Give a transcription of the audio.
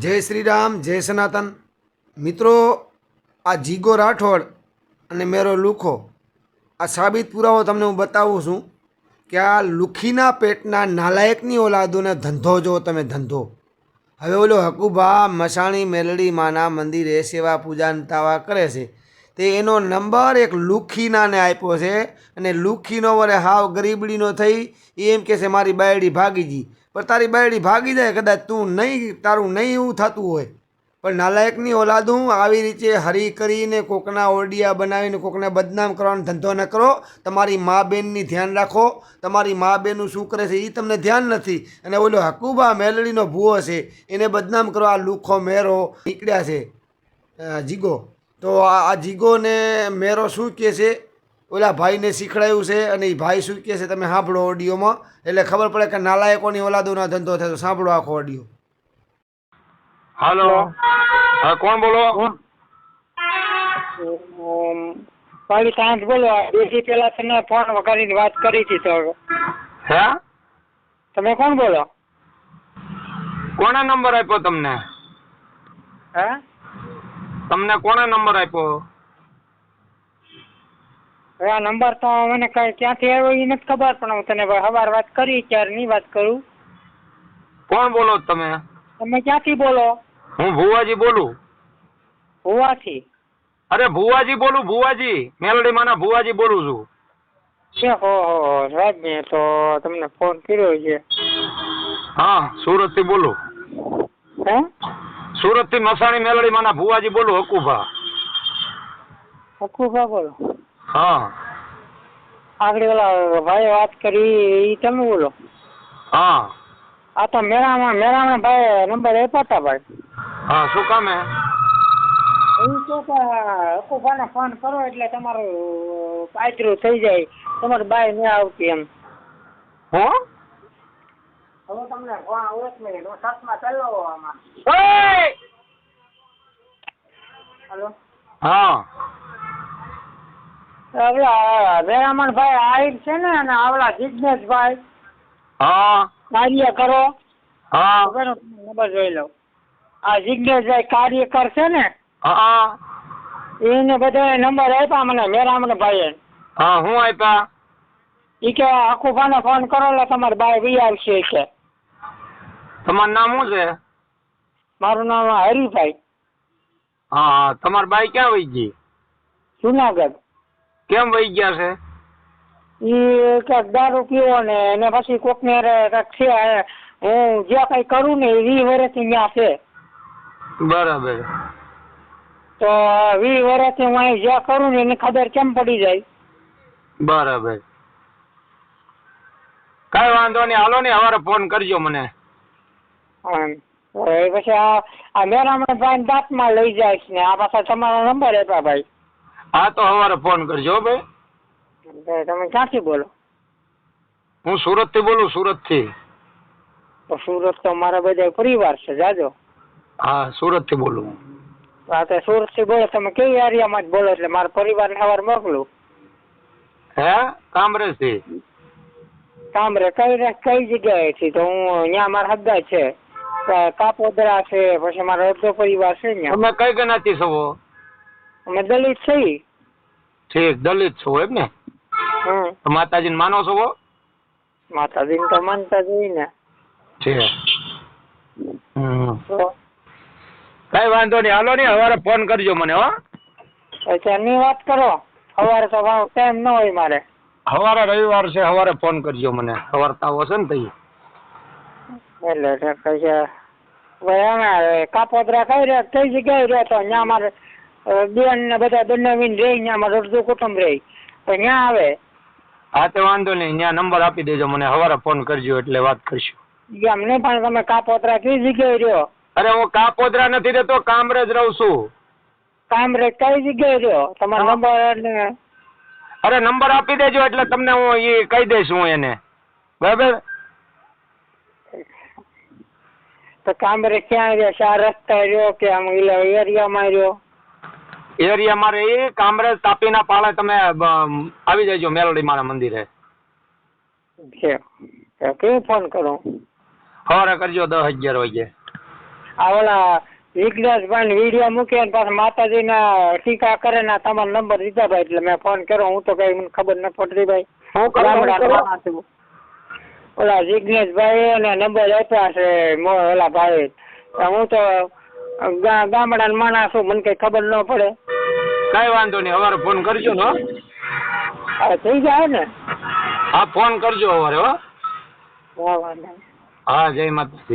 જય શ્રી રામ જય સનાતન. મિત્રો, આ જીગો રાઠોડ અને મેરો લુખો, આ સાબિત પુરાવો તમને હું બતાવું છું કે આ લુખીના પેટના નાલાયકની ઓલાદોને ધંધો જો તમે ધંધો. હવે ઓલો હકુભા, મસાણી, મેલડી, માના, મંદિરે સેવા પૂજા તાવા કરે છે. તે એનો નંબર એક લુખીનાને આપ્યો છે અને લુખીનો વરે હાવ ગરીબડીનો થઈ, એમ કે છે, મારી બાયડી ભાગી ગઈ. પણ તારી બાયડી ભાગી જાય કદાચ તું નહીં, તારું નહીં એવું થતું હોય. પણ નાલાયકની ઓલાદ હું આવી રીતે હરી કરીને કોકના ઓરડિયા બનાવીને કોકને બદનામ કરવાનો ધંધો ન કરો. તમારી મા બેનની ધ્યાન રાખો. તમારી મા બેનનું શું કરે છે એ તમને ધ્યાન નથી. અને ઓલો હકુબા મેલડીનો ભૂવો છે, એને બદનામ કરો આ લુખો મેરો નીકળ્યા છે. જીગો. તો આ જીગોને મેરો શું કહે છે? ઓલા ભાઈને શીખડાયું છે અને એ ભાઈ શું કહે છે તમે સાંભળો ઓડિયોમાં. એટલે ખબર પડે કે નાલાયકોની ઓલાદોનો ધંધો થયો. સાંભળો આખો ઓડિયો. હાલો. હા કોણ બોલો? પાલી કાંત બોલો. બેસી પેલા તને ફોન વગાડીને વાત કરી હતી તો. હે? તમે કોણ બોલો? કોના નંબર આપ્યો તમને? હે? તમને કોના નંબર આપ્યો? હવે આ નંબર તો મને કઈ ક્યાંથી આવ્યો એ નથી ખબર પણ હું તને સવાર વાત કરી ત્યારે ની વાત કરું. કોણ બોલો તમે? તમે ક્યાંથી બોલો? હું ભુવાજી બોલું. ભુવાથી? અરે ભુવાજી બોલું ભુવાજી. મેલડી માના ભુવાજી બોલું છું. છે હો હો રાજને તો તમને ફોન કર્યો છે. હા સુરતથી બોલું. હે? સુરતથી મસાણી મેલડી માના ભુવાજી બોલું હકુભા. હકુભા બોલો. હા. આગળ ઓલા ભાઈ વાત કરી એ તમે બોલો. હા. આ તો મેળામાં મેળામાં ભાઈ નંબર આપ્યો હતા ભાઈ. હા શું કામ હે? એવું તો કે ભાઈને ફોન કરો એટલે તમારું પાયતરું થઈ જાય. તમારી બાય નહીં આવતી એમ. હો? હવે તમને એક મિનિટ હું સાતમાં ચલાવો આમાં હેલો. હા. આવલા વેરામણ ભાઈ આહિર છે ને અને આવલા જિજ્ઞેશભાઈ. હા. કાર્ય કરો. હા. નંબર જોઈ લઉં. આ જિજ્ઞેશભાઈ કાર્ય કરશે ને હા. એને બધા નંબર આપ્યા મને મેરામણ ભાઈએ. હા હું આપ્યા? ઈ કે આખુફાને ફોન કરો એટલે તમારી બાય વી આવશે કે. તમારું નામ શું છે? મારું નામ હરિભાઈ હા હા. તમારી બાઈ ક્યાં વહી ગઈ? જુનાગઢ. કેમ વહી ગયા છે? ઈ ક્યાંક દારૂ પીવો ને એને પછી કોક ને કાંઈક છે હું જ્યાં કઈ કરું ને વી વર્ષથી ત્યાં છે. બરાબર. તો વી વર્ષથી હું અહીં જ્યાં કરું ને એની ખબર કેમ પડી જાય? બરાબર. કઈ વાંધો નહીં હાલો ને હવારે ફોન કરજો મને. પછી આ આ મેરામણ ભાઈ દાંતમાં લઈ જાય ને આ પાછા તમારો નંબર આપ્યા ભાઈ. હા તો હવારે ફોન કરજો હો ભાઈ. તમે ક્યાંથી બોલો? હું સુરતથી બોલું સુરતથી સુરત તો મારા બધા પરિવાર છે જાજો. હા સુરતથી બોલું. આ તો સુરતથી બોલો તમે કેવી એરિયામાં જ બોલો એટલે મારા પરિવારને સવાર મોકલું. હે? કામરે થી કામરે કઈ કઈ કઈ જગ્યાએથી? તો હું અહીંયા મારા હદ્દા છે. કાપોદરા છે પછી મારો અડધો પરિવાર છે ત્યાં તમે કઈ ગણાતી છો? અમે દલિત છીએ. ઠીક દલિત છો એમ ને? તો માતાજીને માનો છો હો? માતાજીને તો માનતા જ હોય ને. ઠીક કઈ વાંધો નહીં હાલો ને હવારે ફોન કરજો મને હો. અત્યારની વાત કરો. સવારે તો ટાઈમ ન હોય મારે. હવારે રવિવાર છે હવારે ફોન કરજો મને. હવાર તાવ હશે ને તઈ. એટલે કઈ છે કાપોદરા કઈ રહ્યા કઈ જગ્યાએ રહે તો ત્યાં મારે બેન ને બધા બનાવીને રહે ત્યાં અડધું કુટુંબ રહે તો ત્યાં આવે. હા તે વાંધો નહીં. ત્યાં નંબર આપી દેજો મને. હવારે ફોન કરજો એટલે વાત કરશું. એમ નહીં પણ તમે કાપોતરા કઈ જગ્યાએ રહ્યો? અરે હું કાપોદરા નથી રહેતો કામરેજ રહું છું. કામરેજ કઈ જગ્યાએ રહ્યો? તમારો. નંબર અરે નંબર આપી દેજો એટલે તમને હું એ કહી દઈશ હું એને. બરાબર? તો કામરે ક્યાં રહ્યો? શા રસ્તા રહ્યો કે આમ એરિયામાં રહ્યો? એરિયા મારે એ કામરેજ તાપીના પાળે તમે આવી જજો મેલડી મારા મંદિરે. કેવું ફોન કરું? હવારે કરજો દસ અગિયાર વાગે. આ ઓલા વિઘ્નેશભાઈ વીડિયો મૂકે ને પાછા માતાજીના ટીકા કરે ને તમારો નંબર દીધા ભાઈ એટલે મેં ફોન કર્યો. હું તો કઈ મને ખબર ન પડતી ભાઈ. હું છું. ઓલા જિજ્ઞેશભાઈ એને નંબર આપ્યા છે ઓલા ભાઈ. હું તો ગામડાનો માણસ છું મને કઈ ખબર ન પડે. કઈ વાંધો નહીં હવારે ફોન કરજો ને હો. થઈ જાય ને હા ફોન કરજો હવારે હો. હા જય માતાજી